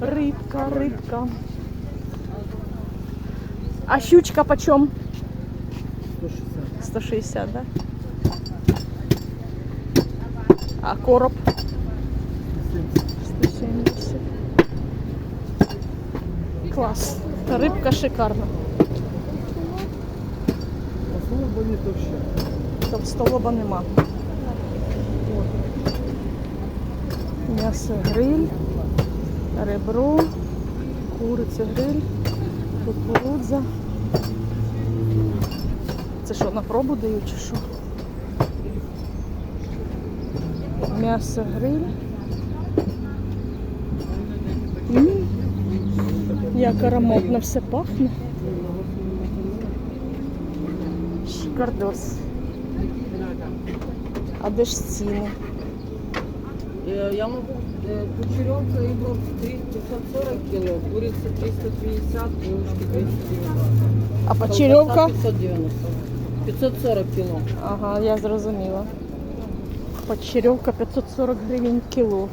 Рибка, рибка. А щучка почем? 160. 160, да? А короб? 170. Клас. Рибка шикарна. Товстолоба нема. М'ясо гриль, ребро, куриця гриль, кукурудза. Це що, на пробу дають чи що? М'ясо гриль. М, Як ароматно все пахне. Шикардос. А де ж ціни? Я могу кучеревка и брок 540 кило, курица 350, крылышки 290. А почеревка? 590. 540 кило. Ага, я зрозуміла. Почеревка 540 гривень кіло.